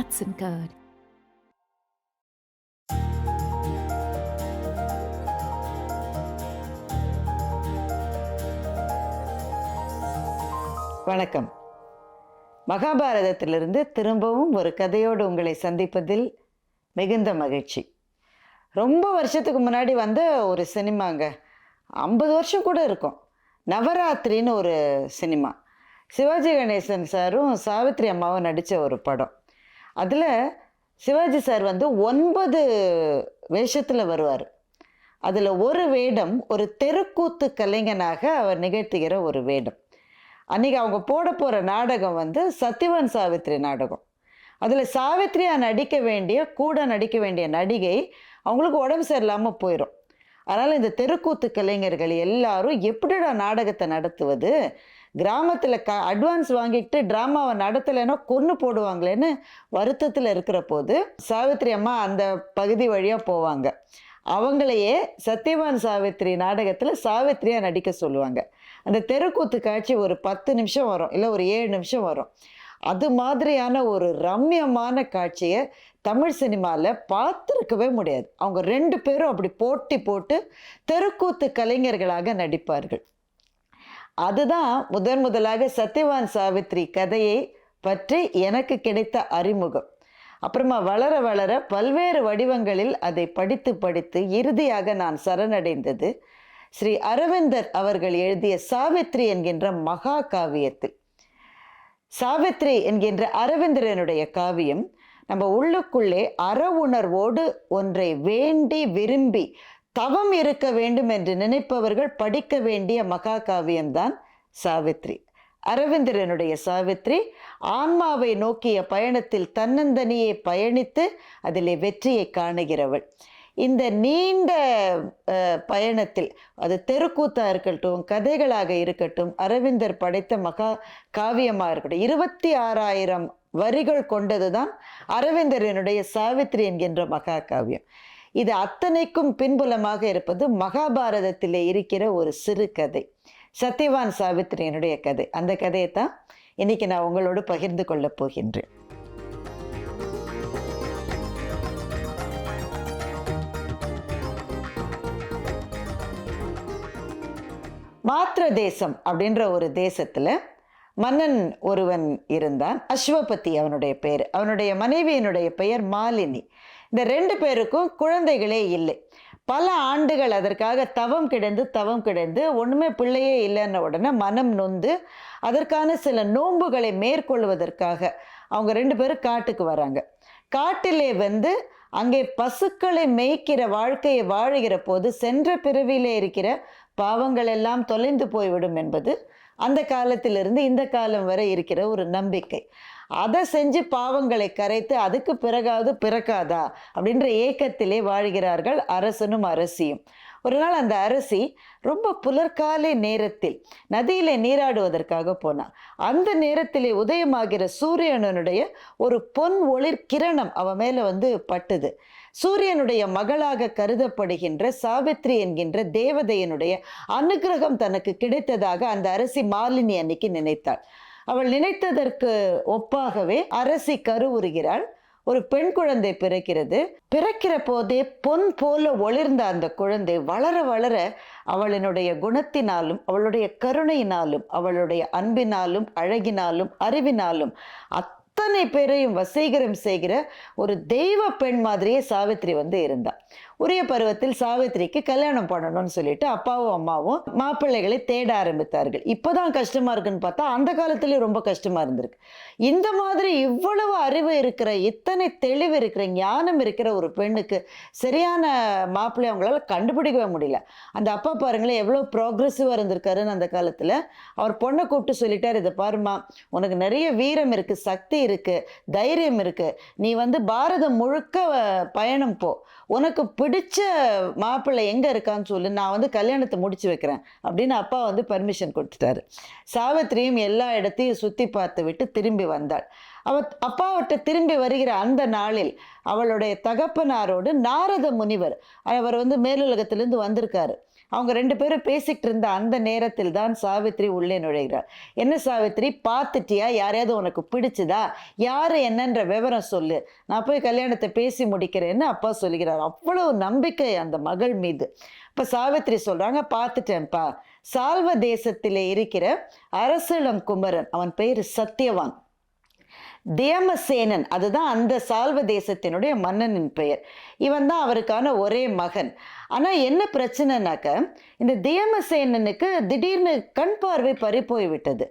Hudson Code. வணக்கம். மகாபாரதத்திலிருந்து திரும்பவும் ஒரு கதையோடு உங்களை சந்திப்பதில் மிகுந்த மகிழ்ச்சி. ரொம்ப வருஷத்துக்கு முன்னாடி வந்த ஒரு சினிமாங்க. ஐம்பது வருஷம் கூட இருக்கும். நவராத்திரின்னு ஒரு சினிமா. சிவாஜி கணேசன் சாரும் சாவித்ரி அம்மாவும் நடித்த ஒரு படம். அதில் சிவாஜி சார் வந்து ஒன்பது வேஷத்தில் வருவார். அதில் ஒரு வேடம் ஒரு தெருக்கூத்து கலைஞனாக அவர் நிகழ்த்துகிற ஒரு வேடம். அன்றைக்கி அவங்க போட போகிற நாடகம் வந்து சத்யவான் சாவித்ரி நாடகம். அதில் சாவித்ரியா நடிக்க வேண்டிய கூட நடிக்க வேண்டிய நடிகை அவங்களுக்கு உடம்பு சரியில்லாமல் போயிடும் அதனால் இந்த தெருக்கூத்து கலைஞர்கள் எல்லாரும் எப்படிடா நாடகத்தை நடத்துவது? கிராமத்தில் க அட்வான்ஸ் வாங்கிக்கிட்டு ட்ராமாவை நடத்தலைன்னா கொன்று போடுவாங்களேன்னு வருத்தத்தில் இருக்கிற போது சாவித்ரி அம்மா அந்த பகுதி வழியாக போவாங்க. அவங்களையே சத்யவான் சாவித்ரி நாடகத்தில் சாவித்ரியாக நடிக்க சொல்லுவாங்க. அந்த தெருக்கூத்து காட்சி ஒரு பத்து நிமிஷம் வரும் இல்லை ஒரு ஏழு நிமிஷம் வரும். அது மாதிரியான ஒரு ரம்யமான காட்சியை தமிழ் சினிமாவில் பார்த்துருக்கவே முடியாது. அவங்க ரெண்டு பேரும் அப்படி போட்டி போட்டு தெருக்கூத்து கலைஞர்களாக நடிப்பார்கள். அதுதான் முதன் முதலாக சத்யவான் சாவித்ரி கதையை பற்றி எனக்கு கிடைத்த அறிமுகம். அப்புறமா வளர வளர பல்வேறு வடிவங்களில் அதை படித்து படித்து இறுதியாக நான் சரணடைந்தது. ஸ்ரீ அரவிந்தர் அவர்கள் எழுதிய சாவித்ரி என்கின்ற மகா காவியத்தில். சாவித்ரி என்கின்ற அரவிந்தரனுடைய காவியம் நம்ம உள்ளுக்குள்ளே அற உணர்வோடு ஒன்றை வேண்டி விரும்பி தவம் இருக்க வேண்டும் என்று நினைப்பவர்கள் படிக்க வேண்டிய மகா காவியம்தான் சாவித்ரி. அரவிந்தரனுடைய சாவித்ரி ஆன்மாவை நோக்கிய பயணத்தில் தன்னந்தனியே பயணித்து அதிலே வெற்றியை காணுகிறவள். இந்த நீண்ட பயணத்தில் அது தெருக்கூத்தா இருக்கட்டும் கதைகளாக இருக்கட்டும் அரவிந்தர் படைத்த மகா காவியமாக இருக்கட்டும் இருபத்தி ஆறாயிரம் வரிகள் கொண்டதுதான் அரவிந்தரனுடைய சாவித்ரி என்கின்ற மகா காவியம். இது அத்தனைக்கும் பின்புலமாக இருப்பது மகாபாரதத்திலே இருக்கிற ஒரு சிறு கதை. சத்யவான் சாவித்ரியனுடைய கதை. அந்த கதையை தான் இன்னைக்கு நான் உங்களோடு பகிர்ந்து கொள்ளப் போகின்றேன். மாத்திர தேசம் அப்படின்ற ஒரு தேசத்தில் மன்னன் ஒருவன் இருந்தான். அஸ்வபதி அவனுடைய பெயர். அவனுடைய மனைவியினுடைய பெயர் மாலினி. இந்த ரெண்டு பேருக்கும் குழந்தைகளே இல்லை. பல ஆண்டுகள் அதற்காக தவம் கிடந்து தவம் கிடந்து ஒன்றுமே பிள்ளையே இல்லைன்ன உடனே மனம் நொந்து அதற்கான சில நோன்புகளை மேற்கொள்வதற்காக அவங்க ரெண்டு பேரும் காட்டுக்கு வராங்க. காட்டிலே வந்து அங்கே பசுக்களை மேய்க்கிற வாழ்க்கையை வாழுகிற போது சென்ற பிறவியிலே இருக்கிற பாவங்கள் எல்லாம் தொலைந்து போய்விடும் என்பது அந்த காலத்திலிருந்து இந்த காலம் வரை இருக்கிற ஒரு நம்பிக்கை. அதை செஞ்சு பாவங்களை கரைத்து அதுக்கு பிறகாவது பிறக்காதா அப்படின்ற ஏக்கத்திலே வாழ்கிறார்கள் அரசனும் அரசியும். ஒரு நாள் அந்த அரசி ரொம்ப புலர்காலை நேரத்தில் நதியிலே நீராடுவதற்காக போனான். அந்த நேரத்திலே உதயமாகிற சூரியனுடைய ஒரு பொன் ஒளிர் கிரணம் அவன் மேலே வந்து பட்டுது. சூரியனுடைய மகளாக கருதப்படுகின்ற சாவித்ரி என்கின்ற தேவதையனுடைய அனுக்கிரகம் தனக்கு கிடைத்ததாக அந்த அரசி மாலினி அன்னைக்கு நினைத்தாள். அவள் நினைத்ததற்கு ஒப்பாகவே அரசி கருவுறுகிறாள். ஒரு பெண் குழந்தை பிறக்கிறது. பிறக்கிற போதே பொன் போல ஒளிர்ந்த அந்த குழந்தை வளர வளர அவளினுடைய குணத்தினாலும் அவளுடைய கருணையினாலும் அவளுடைய அன்பினாலும் அழகினாலும் அறிவினாலும் அத்தனை பேரையும் வசீகரம் செய்கிற ஒரு தெய்வ பெண் மாதிரியே சாவித்ரி வந்து இருந்தாள். உரிய பருவத்தில் சாவித்திரிக்கு கல்யாணம் பண்ணணும்னு சொல்லிட்டு அப்பாவும் அம்மாவும் மாப்பிள்ளைகளை தேட ஆரம்பித்தார்கள். இப்போதான் கஷ்டமா இருக்குன்னு பார்த்தா அந்த காலத்துலயே ரொம்ப கஷ்டமா இருந்திருக்கு. இந்த மாதிரி இவ்வளவு அறிவு இருக்கிற இத்தனை தெளிவு இருக்கிற ஞானம் இருக்கிற ஒரு பெண்ணுக்கு சரியான மாப்பிள்ளை அவங்களால கண்டுபிடிக்கவே முடியல. அந்த அப்பா பாருங்களேன் எவ்வளோ ப்ராக்ரெசிவாக இருந்திருக்காருன்னு அந்த காலத்தில். அவர் பொண்ணை கூப்பிட்டு சொல்லிட்டார் இதை பாருமா உனக்கு நிறைய வீரம் இருக்கு சக்தி இருக்கு தைரியம் இருக்கு. நீ வந்து பாரதம் முழுக்க பயணம் போ. உனக்கு பிடிச்ச மாப்பிள்ளை எங்கே இருக்கான்னு சொல்லு நான் வந்து கல்யாணத்தை முடிச்சு வைக்கிறேன் அப்படின்னு அப்பா வந்து பர்மிஷன் கொடுத்துட்டாரு. சாவித்திரியும் எல்லா இடத்தையும் சுற்றி பார்த்து விட்டு திரும்பி வந்தாள். அவ அப்பாவிட்ட திரும்பி வருகிற அந்த நாளில் அவளுடைய தகப்பனாரோடு நாரத முனிவர் அவர் வந்து மேலுலகத்திலேருந்து வந்திருக்காரு. அவங்க ரெண்டு பேரும் பேசிக்கிட்டு இருந்த அந்த நேரத்தில் தான் சாவித்ரி உள்ளே நுழைகிறார். என்ன சாவித்ரி பார்த்துட்டியா? யாரையாவது உனக்கு பிடிச்சதா? யார் என்னன்ற விவரம் சொல்லு. நான் போய் கல்யாணத்தை பேசி முடிக்கிறேன்னு அப்பா சொல்கிறார். அவ்வளவு நம்பிக்கை அந்த மகள் மீது. இப்போ சாவித்ரி சொல்கிறாங்க பார்த்துட்டேன்ப்பா. சால்வ தேசத்திலே இருக்கிற அரசளம் குமரன் அவன் பெயர் சத்தியவான் தேமசேனன் அதுதான் அந்த சால்வ தேசத்தினுடைய மன்னனின் பெயர். இவன் தான் அவருக்கான ஒரே மகன். ஆனால் என்ன பிரச்சனைனாக்க இந்த தேமசேனனுக்கு திடீர்னு கண் பார்வை பறி போய் விட்டது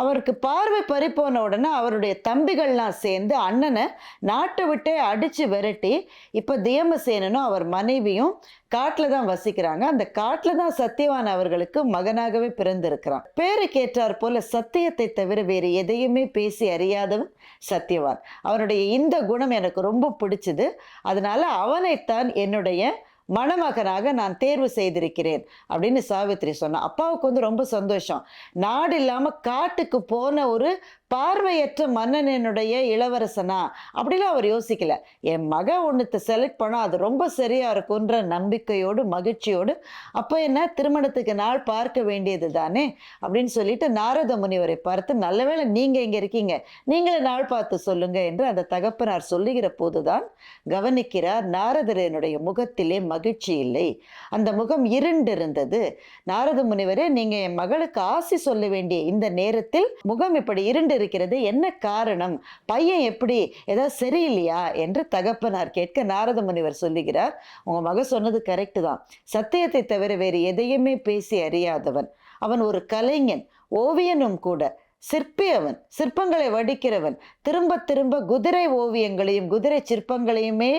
அவருக்கு பார்வை பறி போன உடனே அவருடைய தம்பிகள்லாம் சேர்ந்து அண்ணனை நாட்டை விட்டே அடித்து விரட்டி இப்போ தேமசேனனும் அவர் மனைவியும் காட்டில் தான் வசிக்கிறாங்க. அந்த காட்டில் தான் சத்தியவான் அவர்களுக்கு மகனாகவே பிறந்திருக்கிறான். பேருக்கு ஏற்றார் போல சத்தியத்தை தவிர வேறு எதையுமே பேசி அறியாதவன் சத்தியவான். அவருடைய இந்த குணம் எனக்கு ரொம்ப பிடிச்சது. அதனால அவனைத்தான் என்னுடைய மணமகனாக நான் தேர்வு செய்திருக்கிறேன் அப்படின்னு சாவித்ரி சொன்னான் அப்பாவுக்கு வந்து ரொம்ப சந்தோஷம். நாடு இல்லாமல் காட்டுக்கு போன ஒரு பார்வையற்ற மன்னனுடைய இளவரசனா? அப்படிலாம் அவர் யோசிக்கல. என் மக ஒன்றுத்தை செலக்ட் பண்ணா அது ரொம்ப சரியாக இருக்குன்ற நம்பிக்கையோடு மகிழ்ச்சியோடு அப்போ என்ன திருமணத்துக்கு நாள் பார்க்க வேண்டியது தானே? அப்படின்னு சொல்லிட்டு நாரத முனிவரை பார்த்து நல்லவேளை நீங்கள் இங்கே இருக்கீங்க. நீங்களே நாள் பார்த்து சொல்லுங்க என்று அந்த தகப்பனார் சொல்லுகிற போதுதான் கவனிக்கிறார் நாரதரனுடைய முகத்திலே மகிழ்ச்சி இல்லை. அந்த முகம் இருண்டிருந்தது. நாரத முனிவரே நீங்கள் என் மகளுக்கு ஆசி சொல்ல வேண்டிய இந்த நேரத்தில் முகம் இப்படி இருண்டு இருக்கிறது. என்ன காரணம்? பையன் எப்படி? ஏதாவது சரியில்லையா? என்று தகப்பனார் கேட்க நாரத முனிவர் சொல்லுகிறார். உங்க மக சொன்னது கரெக்டு தான். சத்தியத்தை தவிர வேறு எதையுமே பேசி அறியாதவன். அவன் ஒரு கலைஞன். ஓவியனும் கூட. சிற்பி அவன். சிற்பங்களை வடிக்கிறவன். திரும்ப திரும்ப குதிரை ஓவியங்களையும் குதிரை சிற்பங்களையுமே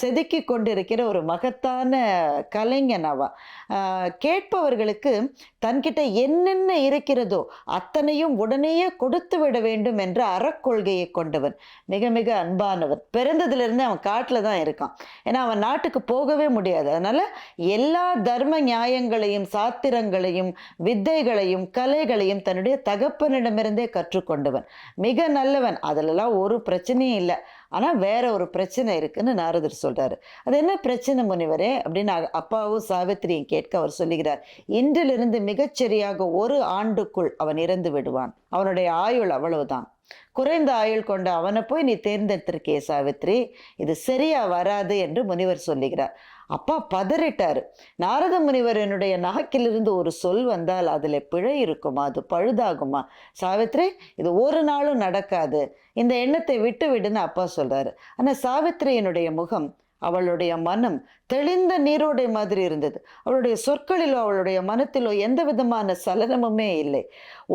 செதுக்கி கொண்டிருக்கிற ஒரு மகத்தான கலைஞன் அவன். கேட்பவர்களுக்கு தன்கிட்ட என்னென்ன இருக்கிறதோ அத்தனையும் உடனேயே கொடுத்து விட வேண்டும் என்ற அறக்கொள்கையை கொண்டவன். மிக மிக அன்பானவன். பிறந்ததுலேருந்து அவன் காட்டில் தான் இருக்கான். ஏன்னா அவன் நாட்டுக்கு போகவே முடியாது. அதனால் எல்லா தர்ம நியாயங்களையும் சாத்திரங்களையும் வித்தைகளையும் கலைகளையும் தன்னுடைய தகப்பனிடமிருந்தே கற்றுக்கொண்டவன். மிக நல்லவன். அதிலெல்லாம் ஒரு பிரச்சனையும் இல்லை. ஆனால் வேற ஒரு பிரச்சனை இருக்குன்னு நாரதர் சொல்றாரு. அது என்ன பிரச்சனை முனிவரே? அப்படின்னு அப்பாவும் சாவித்திரியும் கேட்க அவர் சொல்லுகிறார். இன்றிலிருந்து மிகச்சரியாக ஒரு ஆண்டுக்குள் அவன் இறந்து விடுவான். அவனுடைய ஆயுள் அவ்வளவுதான். குறைந்த ஆயுள் கொண்ட அவனை போய் நீ தேர்ந்தெடுத்திருக்கே சாவித்ரி இது சரியா வராது என்று முனிவர் சொல்லுகிறார். அப்பா பதறிட்டார். நாரத முனிவரனுடைய நாக்கிலிருந்து ஒரு சொல் வந்தால் அதில் பிழை இருக்குமா? அது பழுதாகுமா? சாவித்ரி இது ஒரு நாளும் நடக்காது. இந்த எண்ணத்தை விட்டு விடுன்னு அப்பா சொல்கிறாரு ஆனால் சாவித்ரியினுடைய முகம் அவளுடைய மனம் தெளிந்த நீரோடை மாதிரி இருந்தது. அவளுடைய சொற்களிலோ அவளுடைய மனத்திலோ எந்த விதமான சலனமுமே இல்லை.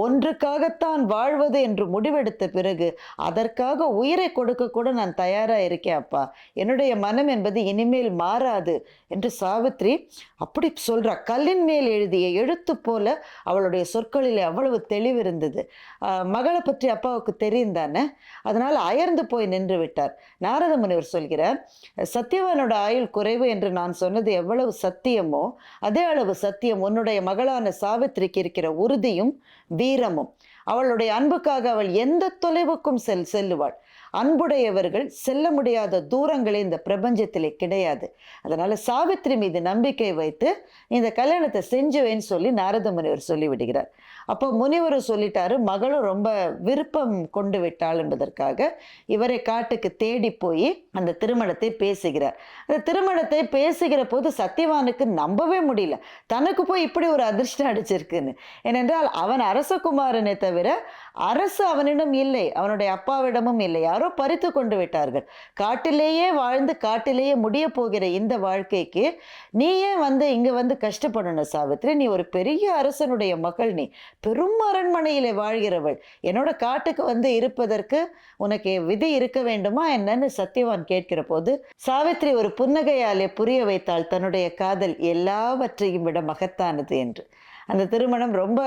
ஒன்றுக்காகத்தான் வாழ்வது என்று முடிவெடுத்த பிறகு அதற்காக உயிரை கொடுக்க கூட நான் தயாரா இருக்கேன் அப்பா. என்னுடைய மனம் என்பது இனிமேல் மாறாது என்று சாவித்ரி அப்படி சொல்றா. கல்லின் மேல் எழுதிய எழுத்து போல அவளுடைய சொற்களிலே அவ்வளவு தெளிவு இருந்தது மகளை பற்றி அப்பாவுக்கு தெரியும் தானே? அதனால் அயர்ந்து போய் நின்று விட்டார். நாரத முனிவர் சொல்கிறார் சத்யவானோட ஆயுள் குறைவு என்று நான் சொன்னது எவ்வளவு சத்தியமோ அதே அளவு சத்தியம் உன்னுடைய மகளான சாவித்திரிக்கு இருக்கிற உறுதியும் வீரமும். அவளுடைய அன்புக்காக அவள் எந்த தொலைவுக்கும் செல் செல்லுவாள். அன்புடையவர்கள் செல்ல முடியாத தூரங்களே இந்த பிரபஞ்சத்திலே கிடையாது. அதனால் சாவித்திரி மீது நம்பிக்கை வைத்து இந்த கல்யாணத்தை செஞ்சுவேன்னு சொல்லி நாரத முனிவர் சொல்லிவிடுகிறார். அப்போ முனிவரும் சொல்லிட்டாரு மகளும் ரொம்ப விருப்பம் கொண்டு விட்டாள் என்பதற்காக இவரை காட்டுக்கு தேடி போய் அந்த திருமணத்தை பேசுகிறார். அந்த திருமணத்தை பேசுகிற போது சத்தியவானுக்கு நம்பவே முடியல. தனக்கு போய் இப்படி ஒரு அதிர்ஷ்டம் அடிச்சிருக்குன்னு. ஏனென்றால் அவன் அரசகுமாரனை தவிர அரசு அவனிடம் இல்லை அவனுடைய அப்பாவிடமும் இல்லை. யாரோ பறித்து கொண்டு விட்டார்கள். காட்டிலேயே வாழ்ந்து காட்டிலேயே முடிய போகிற இந்த வாழ்க்கைக்கு நீ ஏன் வந்து இங்க வந்து கஷ்டப்படணும் சாவித்ரி? நீ ஒரு பெரிய அரசனுடைய மகள் நீ பெரும் அரண்மனையிலே வாழ்கிறவள். என்னோட காட்டுக்கு வந்து இருப்பதற்கு உனக்கு விதி இருக்க வேண்டுமா என்னன்னு சத்யவான் கேட்கிற போது சாவித்ரி ஒரு புன்னகையாலே புரிய வைத்தாள். தன்னுடைய காதல் எல்லாவற்றையும் விட மகத்தானது என்று. அந்த திருமணம் ரொம்ப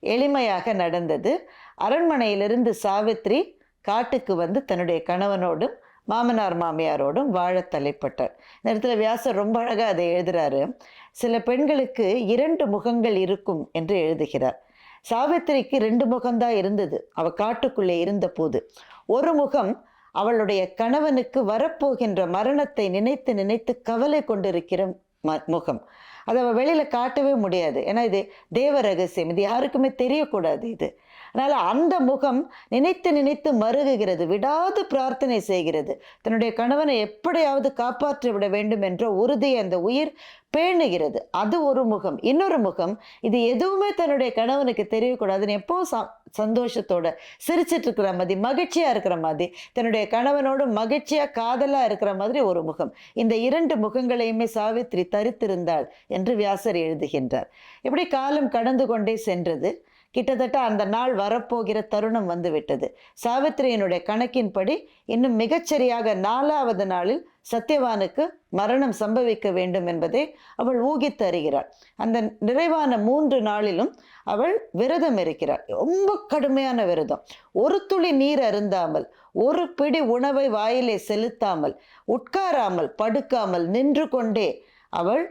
எளிமையாக நடந்தது. அரண்மனையிலிருந்து சாவித்ரி காட்டுக்கு வந்து தன்னுடைய கணவனோடும் மாமனார் மாமியாரோடும் வாழத் தலைப்பட்டார். இந்த இடத்துல வியாசர் ரொம்ப அழகாக அதை எழுதுறாரு. சில பெண்களுக்கு இரண்டு முகங்கள் இருக்கும் என்று எழுதுகிறார். சாவித்திரிக்கு ரெண்டு முகம்தான் இருந்தது. அவ காட்டுக்குள்ளே இருந்த போது ஒரு முகம் அவளுடைய கணவனுக்கு வரப்போகின்ற மரணத்தை நினைத்து நினைத்து கவலை கொண்டிருக்கிற ம முகம். அதை அவள் வெளியில் காட்டவே முடியாது. ஏன்னா இது தேவ ரகசியம். இது யாருக்குமே தெரியக்கூடாது இது. அதனால் அந்த முகம் நினைத்து நினைத்து மருகுகிறது விடாது பிரார்த்தனை செய்கிறது. தன்னுடைய கணவனை எப்படியாவது காப்பாற்றி விட வேண்டும் என்ற உறுதி அந்த உயிர் பேணுகிறது. அது ஒரு முகம். இன்னொரு முகம் இது எதுவுமே தன்னுடைய கணவனுக்கு தெரியக்கூடாதுன்னு எப்போ ச சந்தோஷத்தோட சிரிச்சிட்டு இருக்கிற மாதிரி மகிழ்ச்சியாக இருக்கிற மாதிரி தன்னுடைய கணவனோடு மகிழ்ச்சியாக காதலாக இருக்கிற மாதிரி ஒரு முகம். இந்த இரண்டு முகங்களையுமே சாவித்ரி தரித்திருந்தாள் என்று வியாசர் எழுதுகின்றார். இப்படி காலம் கடந்து கொண்டே சென்றது? கிட்டத்தட்ட அந்த நாள் வரப்போகிற தருணம் வந்துவிட்டது. சாவித்திரியினுடைய கணக்கின்படி இன்னும் மிகச்சரியாக நாலாவது நாளில் சத்யவானுக்கு மரணம் சம்பவிக்க வேண்டும் என்பதை அவள் ஊகித்து அறிகிறாள். அந்த நிறைவான மூன்று நாளிலும் அவள் விரதம் இருக்கிறாள். ரொம்ப கடுமையான விரதம். ஒரு துளி நீர் அருந்தாமல் ஒரு பிடி உணவை வாயிலே செலுத்தாமல் உட்காராமல் படுக்காமல் நின்று கொண்டே அவள்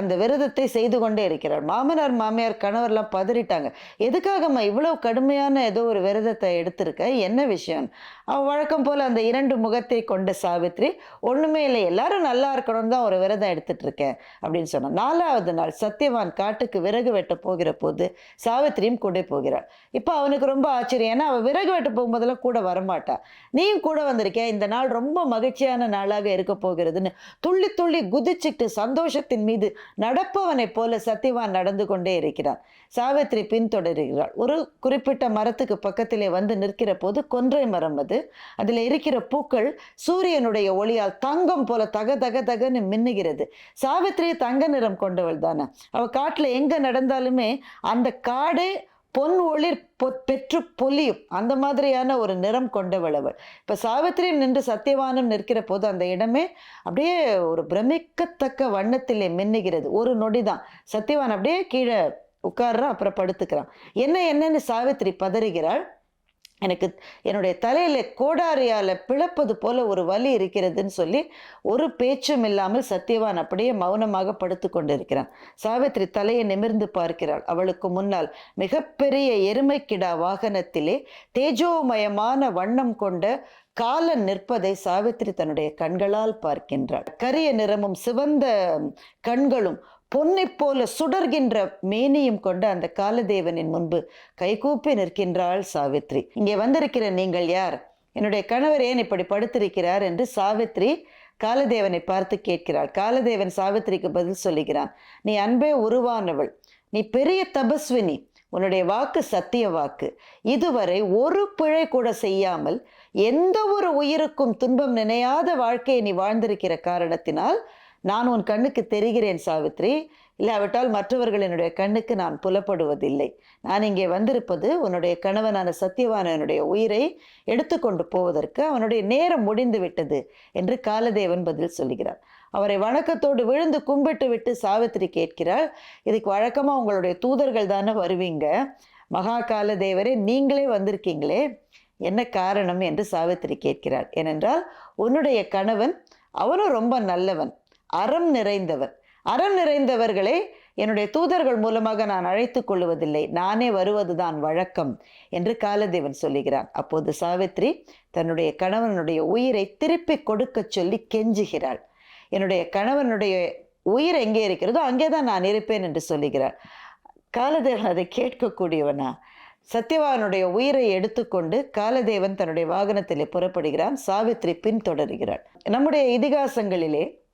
அந்த விரதத்தை செய்து கொண்டே இருக்கிறார். மாமனார் மாமியார் கணவர்லாம் பதறிட்டாங்க. எதுக்காகம்மா இவ்வளோ கடுமையான ஏதோ ஒரு விரதத்தை எடுத்திருக்க? என்ன விஷயம்? அவள் வழக்கம் போல் அந்த இரண்டு முகத்தை கொண்ட சாவித்ரி ஒன்றுமே இல்லை எல்லாரும் நல்லா இருக்கணும்னு தான் ஒரு விரதம் எடுத்துட்டு இருக்கேன் அப்படின்னு சொன்னான். நாலாவது நாள் சத்யவான் காட்டுக்கு விறகு வெட்ட போகிற போது சாவித்திரியும் கூட போகிறாள் இப்போ அவனுக்கு ரொம்ப ஆச்சரியம். ஏன்னா அவள் விறகு வெட்ட போகும்போதெல்லாம் கூட வரமாட்டா. நீயும் கூட வந்திருக்கேன் இந்த நாள் ரொம்ப மகிழ்ச்சியான நாளாக இருக்க போகிறதுன்னு துள்ளி துள்ளி குதிச்சுட்டு சந்தோஷத்தின் மீது நடப்பவனைப் போல சத்தியவான் நடந்து கொண்டே இருக்கிறான். சாவித்ரி பின்தொடர்கிறாள். ஒரு குறிப்பிட்ட மரத்துக்கு பக்கத்திலே வந்து நிற்கிற போது கொன்றை மரம் அது. அதில் இருக்கிற பூக்கள் சூரியனுடைய ஒளியால் தங்கம் போல தக தக தகன்னு மின்னுகிறது. சாவித்ரி தங்க நிறம் கொண்டவள் தானே. அவள் காட்டில் எங்கே நடந்தாலுமே அந்த காடே பொன் ஒளிர் பொ பெற்று பொலியும். அந்த மாதிரியான ஒரு நிறம் கொண்டவள் அவள் இப்போ சாவித்திரி நின்று சத்தியவானம் நிற்கிற போது அந்த இடமே அப்படியே ஒரு பிரமிக்கத்தக்க வண்ணத்திலே மின்னுகிறது. ஒரு நொடி தான் சத்தியவான் அப்படியே கீழே உட்கார்றான் அப்புறம் படுத்துக்கிறான். என்ன என்னன்னு சாவித்திரி பதறுகிறாள். எனக்கு என்னுடைய தலையில் கோடாரியால் பிளப்பது போல ஒரு வலி இருக்கிறதுன்னு சொல்லி ஒரு பேச்சும் இல்லாமல் சத்யவான் அப்படியே மௌனமாக படுத்து கொண்டிருக்கிறான். சாவித்ரி தலையை நிமிர்ந்து பார்க்கிறாள். அவளுக்கு முன்னால் மிகப்பெரிய எருமைக்கிடா வாகனத்திலே தேஜோமயமான வண்ணம் கொண்ட காலன் நிற்பதை சாவித்ரி தன்னுடைய கண்களால் பார்க்கின்றாள். கரிய நிறமும் சிவந்த கண்களும் பொன்னைப் போல சுடர்கின்ற மேனியும் கொண்ட அந்த காலதேவனின் முன்பு கைகூப்பி நிற்கின்றாள் சாவித்ரி. இங்கே வந்திருக்கிற நீங்கள் யார்? என்னுடைய கணவர் ஏன் இப்படி படுத்திருக்கிறார்? என்று சாவித்ரி காலதேவனை பார்த்து கேட்கிறாள். காலதேவன் சாவித்ரிக்கு பதில் சொல்லுகிறான் நீ அன்பே உருவானவள். நீ பெரிய தபஸ்வினி. உன்னுடைய வாக்கு சத்திய வாக்கு. இதுவரை ஒரு பிழை கூட செய்யாமல் எந்த ஒரு உயிருக்கும் துன்பம் நினையாத வாழ்க்கையை நீ வாழ்ந்திருக்கிற காரணத்தினால் நான் உன் கண்ணுக்கு தெரிகிறேன் சாவித்ரி. இல்லாவிட்டால் மற்றவர்கள் என்னுடைய கண்ணுக்கு நான் புலப்படுவதில்லை. நான் இங்கே வந்திருப்பது உன்னுடைய கணவனான சத்தியவானனுடைய உயிரை எடுத்துக்கொண்டு போவதற்கு அவனுடைய நேரம் முடிந்து விட்டது என்று காலதேவன் பதில் சொல்கிறார். அவரை வணக்கத்தோடு விழுந்து கும்பிட்டு விட்டு சாவித்திரி கேட்கிறாள் இதுக்கு வழக்கமாக உங்களுடைய தூதர்கள் தானே வருவீங்க? மகா காலதேவரே நீங்களே வந்திருக்கீங்களே? என்ன காரணம்? என்று சாவித்திரி கேட்கிறார் ஏனென்றால் உன்னுடைய கணவன் அவனும் ரொம்ப நல்லவன். அறம் நிறைந்தவர். அறம் நிறைந்தவர்களை என்னுடைய தூதர்கள் மூலமாக நான் அழைத்து கொள்வதில்லை. நானே வருவதுதான் வழக்கம் என்று காலதேவன் சொல்லுகிறான். அப்போது சாவித்ரி தன்னுடைய கணவனுடைய உயிரை திருப்பி கொடுக்க சொல்லி கெஞ்சுகிறாள். என்னுடைய கணவனுடைய உயிர் எங்கே இருக்கிறதோ அங்கே தான் நான் இருப்பேன் என்று சொல்லுகிறாள். காலதேவன் அதை கேட்கக்கூடியவனா? சத்யவானுடைய உயிரை எடுத்துக்கொண்டு காலதேவன் தன்னுடைய வாகனத்திலே புறப்படுகிறான். சாவித்ரி பின்தொடர்கிறாள். நம்முடைய இதிகாசங்களிலே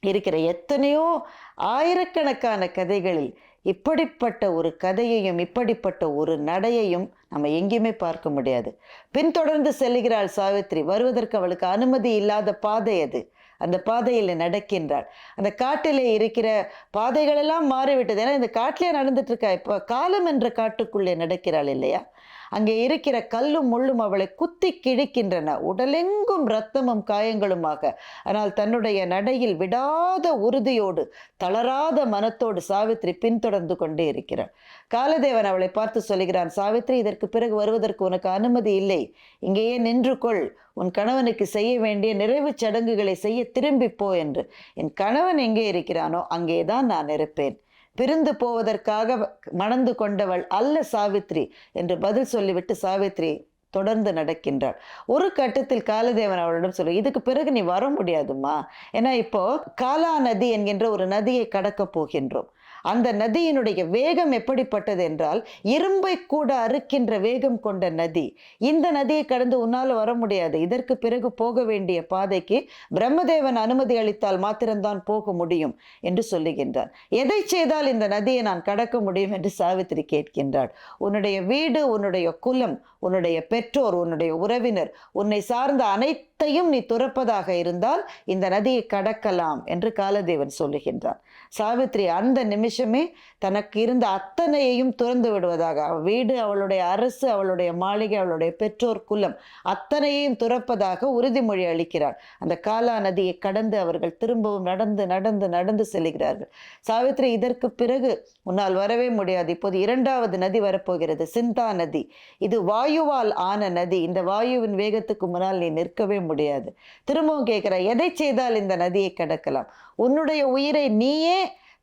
இருக்கிற எத்தனையோ ஆயிரக்கணக்கான கதைகளில் இப்படிப்பட்ட ஒரு கதையையும் இப்படிப்பட்ட ஒரு நடையையும் நம்ம எங்கேயுமே பார்க்க முடியாது. பின்தொடர்ந்து செல்கிறாள் சாவித்ரி. வருவதற்கு அவளுக்கு அனுமதி இல்லாத பாதை அது. அந்த பாதையில் நடக்கின்றாள். அந்த காட்டிலே இருக்கிற பாதைகளெல்லாம் மாறிவிட்டது. ஏன்னா இந்த காட்டிலே நடந்துட்டு இருக்கா? இப்போ காலம் என்ற காட்டுக்குள்ளே நடக்கிறாள் இல்லையா? அங்கே இருக்கிற கல்லும் முள்ளும் அவளை குத்தி கிழிக்கின்றன. உடலெங்கும் இரத்தமும் காயங்களுமாக. ஆனால் தன்னுடைய நடையில் விடாத உறுதியோடு தளராத மனத்தோடு சாவித்ரி பின்தொடர்ந்து கொண்டே இருக்கிறாள். காலதேவன் அவளை பார்த்து சொல்கிறான் சாவித்ரி இதற்கு பிறகு வருவதற்கு உனக்கு அனுமதி இல்லை. இங்கேயே நின்று கொள் உன் கணவனுக்கு செய்ய வேண்டிய நிறைவு சடங்குகளை செய்ய திரும்பி போ என்று. என் கணவன் எங்கே இருக்கிறானோ அங்கேதான் நான் இருப்பேன். பிரிந்து போவதற்காக மணந்து கொண்டவள் அல்ல சாவித்ரி என்று பதில் சொல்லிவிட்டு சாவித்ரி தொடர்ந்து நடக்கின்றாள். ஒரு கட்டத்தில் காலதேவன் அவளிடம் சொல்லு இதுக்கு பிறகு நீ வர முடியாதுமா ஏன்னா இப்போ காலா நதி என்கின்ற ஒரு நதியை கடக்க போகின்றோம். அந்த நதியினுடைய வேகம் எப்படிப்பட்டது என்றால் இரும்பை கூட அறுக்கின்ற வேகம் கொண்ட நதி. இந்த நதியை கடந்து உன்னால் வர முடியாது. இதற்கு பிறகு போக வேண்டிய பாதைக்கு பிரம்மதேவன் அனுமதி அளித்தால் மாத்திரம்தான் போக முடியும் என்று சொல்லுகின்றார் எதை செய்தால் இந்த நதியை நான் கடக்க முடியும் என்று சாவித்திரி கேட்கின்றாள். உன்னுடைய வீடு உன்னுடைய குலம் உன்னுடைய பெற்றோர் உன்னுடைய உறவினர் உன்னை சார்ந்த அனைத்தையும் நீ துறப்பதாக இருந்தால் இந்த நதியை கடக்கலாம் என்று காலதேவன் சொல்லுகின்றான். சாவித்ரி அந்த நிமிஷம் தனக்கு இருந்த அத்தனையையும் துறந்து விடுவதாக. வீடு அவளுடைய அரசு அவளுடைய மாளிகை அவளுடைய பெற்றோர் குலம் அத்தனையையும் துறப்பதாக உறுதிமொழி அளிக்கிறார். அந்த காலா நதியை கடந்து அவர்கள் திரும்பவும் நடந்து நடந்து நடந்து செல்கிறார்கள். சாவித்ரி இதற்கு பிறகு உன்னால் வரவே முடியாது. இப்போது இரண்டாவது நதி வரப்போகிறது சிந்தா நதி. இது வாயுவால் ஆன நதி. இந்த வாயுவின் வேகத்துக்கு முன்னால் நீ நிற்கவே முடியாது. திரும்பவும் கேட்கிற எதை செய்தால் இந்த நதியை கடக்கலாம்? உன்னுடைய உயிரை நீயே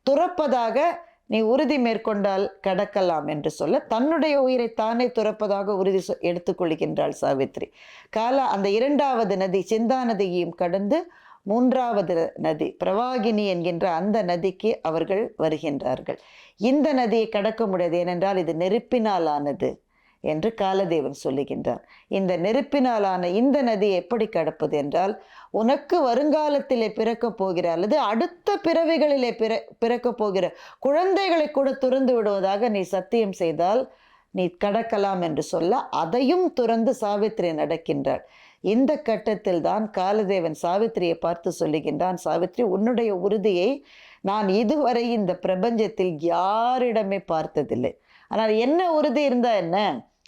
துறப்பதாக நீ உறுதி மேற்கொண்டால் கடக்கலாம் என்று சொல்ல தன்னுடைய உயிரை தானே துறப்பதாக உறுதி எடுத்துக்கொள்கின்றாள் சாவித்ரி. காலா அந்த இரண்டாவது நதி சிந்தா நதியையும் கடந்து மூன்றாவது நதி பிரவாகினி என்கின்ற அந்த நதிக்கு அவர்கள் வருகின்றார்கள். இந்த நதியை கடக்க முடியாது ஏனென்றால் இது நெருப்பினால் ஆனது என்று காலதேவன் சொல்லுகின்றார் இந்த நெருப்பினாலான இந்த நதியை எப்படி கடப்பது என்றால் உனக்கு வருங்காலத்திலே பிறக்கப் போகிற அல்லது அடுத்த பிறவிகளிலே பிற பிறக்க போகிற குழந்தைகளை கூட துறந்து விடுவதாக நீ சத்தியம் செய்தால் நீ கடக்கலாம் என்று சொல்ல அதையும் துறந்து சாவித்திரி நடக்கின்றாள். இந்த கட்டத்தில் தான் காலதேவன் சாவித்திரியை பார்த்து சொல்லுகின்றான் சாவித்ரி உன்னுடைய உறுதியை நான் இதுவரை இந்த பிரபஞ்சத்தில் யாரிடமே பார்த்ததில்லை. ஆனால் என்ன உறுதி இருந்தா என்ன?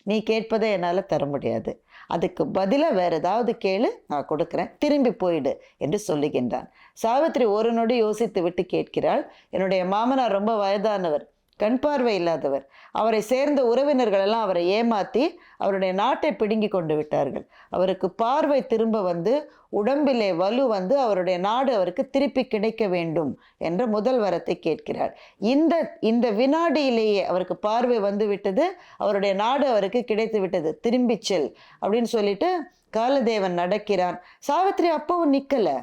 நீ கேட்பதை என்னால் தர முடியாது. அதுக்கு பதிலாக வேற ஏதாவது கேளு நான் கொடுக்குறேன். திரும்பி போயிடு என்று சொல்லுகின்றான். சாவித்திரி ஒரு நொடி யோசித்து விட்டு கேட்கிறாள் என்னுடைய மாமனார் ரொம்ப வயதானவர் கண் பார்வை இல்லாதவர். அவரை சேர்ந்த உறவினர்கள் எல்லாம் அவரை ஏமாத்தி அவருடைய நாட்டை பிடுங்கி கொண்டு விட்டார்கள். அவருக்கு பார்வை திரும்ப வந்து உடம்பிலே வலு வந்து அவருடைய நாடு அவருக்கு திருப்பி கிடைக்க வேண்டும் என்ற முதல் வரத்தை கேட்கிறார். இந்த இந்த வினாடியிலேயே அவருக்கு பார்வை வந்து விட்டது அவருடைய நாடு அவருக்கு கிடைத்து விட்டது. திரும்பிச் செல் அப்படின்னு சொல்லிட்டு காலதேவன் நடக்கிறான். சாவித்ரி அப்பவும் நிற்கலை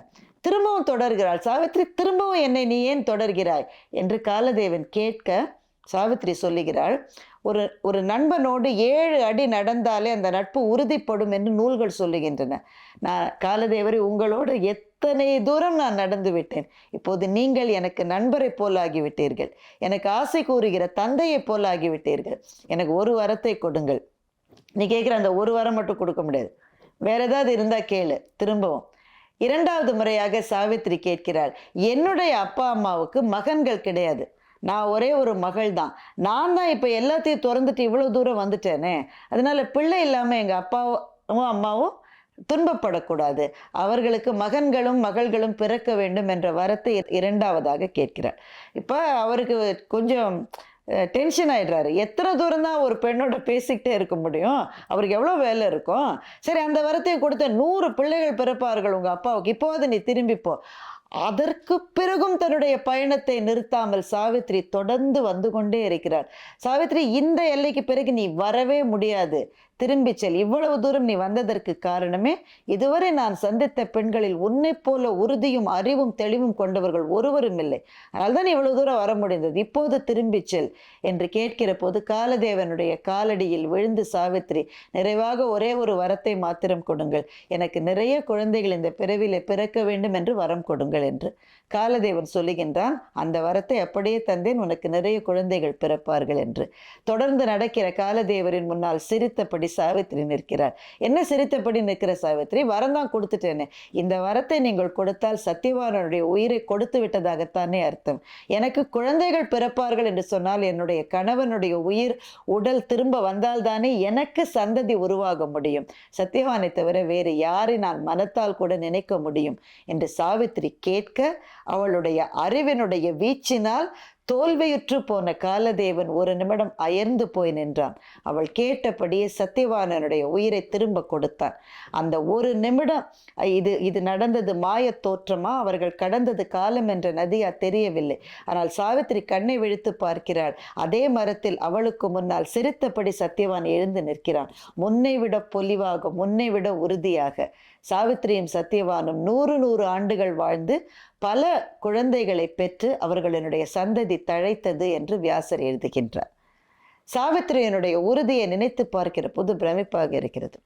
திரும்பவும் தொடர்கிறாள். சாவித்ரி திரும்பவும் என்னை நீ ஏன் தொடர்கிறாய்? என்று காலதேவன் கேட்க சாவித்ரி சொல்லுகிறாள். ஒரு ஒரு நண்பனோடு ஏழு அடி நடந்தாலே அந்த நட்பு உறுதிப்படும் என்று நூல்கள் சொல்லுகின்றன. நான் காலதேவரை உங்களோடு எத்தனை தூரம் நான் நடந்து விட்டேன்? இப்போது நீங்கள் எனக்கு நண்பரை போல் ஆகிவிட்டீர்கள். எனக்கு ஆசை கூறுகிற தந்தையை போல் ஆகிவிட்டீர்கள். எனக்கு ஒரு வரத்தை கொடுங்கள். நீ கேட்குற அந்த ஒரு வாரம் மட்டும் கொடுக்க முடியாது. வேற ஏதாவது இருந்தால் கேளு. திரும்பவும். இரண்டாவது முறையாக சாவித்ரி கேட்கிறாள் என்னுடைய அப்பா அம்மாவுக்கு மகன்கள் கிடையாது. நான் ஒரே ஒரு மகள் தான். நான் தான் இப்போ எல்லாத்தையும் திறந்துட்டு இவ்வளோ தூரம் வந்துட்டேனே. அதனால பிள்ளை இல்லாமல் எங்கள் அப்பாவும் அம்மாவும் துன்பப்படக்கூடாது. அவர்களுக்கு மகன்களும் மகள்களும் பிறக்க வேண்டும் என்ற வரத்தை இரண்டாவதாக கேட்கிறார். இப்போ அவருக்கு கொஞ்சம் டென்ஷன் ஆகிடுறாரு எத்தனை தூரம் தான் ஒரு பெண்ணோட பேசிக்கிட்டே இருக்க முடியும்? அவருக்கு எவ்வளோ வேலை இருக்கும்? சரி அந்த வரத்தை கொடுத்த நூறு பிள்ளைகள் பிறப்பார்கள் உங்கள் அப்பாவுக்கு. இப்போது நீ திரும்பிப்போ அதற்கு பிறகும் தன்னுடைய பயணத்தை நிறுத்தாமல் சாவித்ரி தொடர்ந்து வந்து கொண்டே இருக்கிறார். சாவித்ரி இந்த எல்லைக்கு பிறகு நீ வரவே முடியாது. திரும்பி செல். இவ்வளவு தூரம் நீ வந்ததற்கு காரணமே இதுவரை நான் சந்தித்த பெண்களில் உன்னை போல உறுதியும் அறிவும் தெளிவும் கொண்டவர்கள் ஒருவரும் இல்லை. அதனால்தான் இவ்வளவு தூரம் வர முடிந்தது. இப்போது திரும்பி செல் என்று கேட்கிற போது காலதேவனுடைய காலடியில் விழுந்து சாவித்ரி நிறைவாக ஒரே ஒரு வரத்தை மாத்திரம் கொடுங்கள். எனக்கு நிறைய குழந்தைகள் இந்த பிறவிலே பிறக்க வேண்டும் என்று வரம் கொடுங்கள். கொள்ளுங்கள் என்று காலதேவன் சொல்லுகின்றான் அந்த வரத்தை அப்படியே தந்தேன் உனக்கு நிறைய குழந்தைகள் பிறப்பார்கள் என்று. தொடர்ந்து நடக்கிற காலதேவரின் முன்னால் சிரித்தபடி சாவித்திரி நிற்கிறார் என்ன சிரித்தபடி நிற்கிற சாவித்திரி? வரம் தான் கொடுத்துட்டேனே. இந்த வரத்தை நீங்கள் கொடுத்தால் சத்தியவானனுடைய உயிரை கொடுத்து விட்டதாகத்தானே அர்த்தம். எனக்கு குழந்தைகள் பிறப்பார்கள் என்று சொன்னால் என்னுடைய கணவனுடைய உயிர் உடல் திரும்ப வந்தால்தானே எனக்கு சந்ததி உருவாக முடியும். சத்தியவானை தவிர வேறு யாரை நான் மனத்தால் கூட நினைக்க முடியும்? என்று சாவித்திரி கே கேட்க அவளுடைய அறிவினுடைய வீச்சினால் தோல்வியுற்று போன காலதேவன் ஒரு நிமிடம் அயர்ந்து போய் நின்றான். அவள் கேட்டபடியே சத்தியவானனுடைய உயிரை திரும்ப கொடுத்தான். அந்த ஒரு நிமிடம் இது இது நடந்தது மாயத் தோற்றமா? அவர்கள் கடந்தது காலம் என்ற நதியா? தெரியவில்லை. ஆனால் சாவித்திரி கண்ணை விழித்து பார்க்கிறாள். அதே மரத்தில் அவளுக்கு முன்னால் சிரித்தபடி சத்தியவான் எழுந்து நிற்கிறான். முன்னை விட பொலிவாக முன்னை விட உறுதியாக. சாவித்திரியும் சத்தியவானும் நூறு நூறு ஆண்டுகள் வாழ்ந்து பல குழந்தைகளை பெற்று அவர்களினுடைய சந்ததி தழைத்தது என்று வியாசர் எழுதுகின்றார். சாவித்திரியினுடைய உறுதியை நினைத்து பார்க்கிற போது பிரமிப்பாக இருக்கிறது.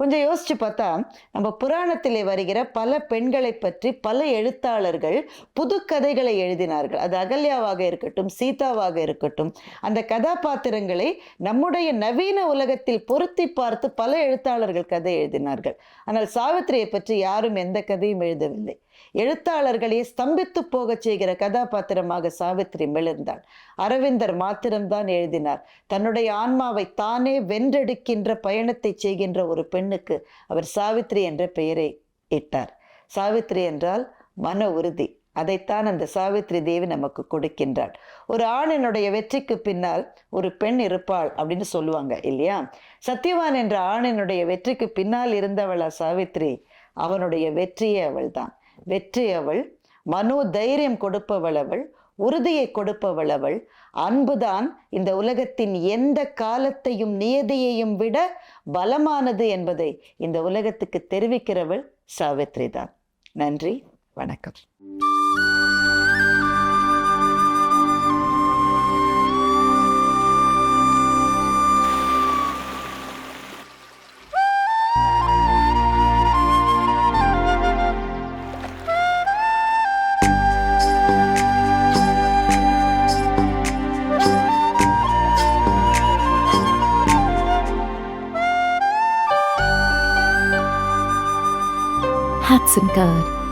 கொஞ்சம் யோசிச்சு பார்த்தா நம்ம புராணத்திலே வருகிற பல பெண்களை பற்றி பல எழுத்தாளர்கள் புது கதைகளை எழுதினார்கள். அது அகல்யாவாக இருக்கட்டும் சீதாவாக இருக்கட்டும் அந்த கதாபாத்திரங்களை நம்முடைய நவீன உலகத்தில் பொருத்தி பார்த்து பல எழுத்தாளர்கள் கதை எழுதினார்கள். ஆனால் சாவித்திரியை பற்றி யாரும் எந்த கதையும் எழுதவில்லை. எழுத்தாளர்களே ஸ்தம்பித்து போகச் செய்கிற கதாபாத்திரமாக சாவித்திரி மிளிர்ந்தாள். அரவிந்தர் மாத்திரம்தான் எழுதினார். தன்னுடைய ஆன்மாவை தானே வென்றெடுக்கின்ற பயணத்தை செய்கின்ற ஒரு பெண்ணுக்கு அவர் சாவித்திரி என்ற பெயரை இட்டார். சாவித்திரி என்றால் மன உறுதி. அதைத்தான் அந்த சாவித்திரி தேவி நமக்கு கொடுக்கின்றாள். ஒரு ஆணினுடைய வெற்றிக்கு பின்னால் ஒரு பெண் இருப்பாள் அப்படின்னு சொல்லுவாங்க இல்லையா? சத்யவான் என்ற ஆணினுடைய வெற்றிக்கு பின்னால் இருந்தவளா சாவித்திரி? அவனுடைய வெற்றியே அவள் தான் வெற்றி அவள் மனோ தைரியம் கொடுப்பவள் அவள் உறுதியை கொடுப்பவள் அவள் அன்புதான் இந்த உலகத்தின் எந்த காலத்தையும் நியதியையும் விட பலமானது என்பதை இந்த உலகத்துக்கு தெரிவிக்கிறவள் சாவித்ரி தான் நன்றி வணக்கம். God.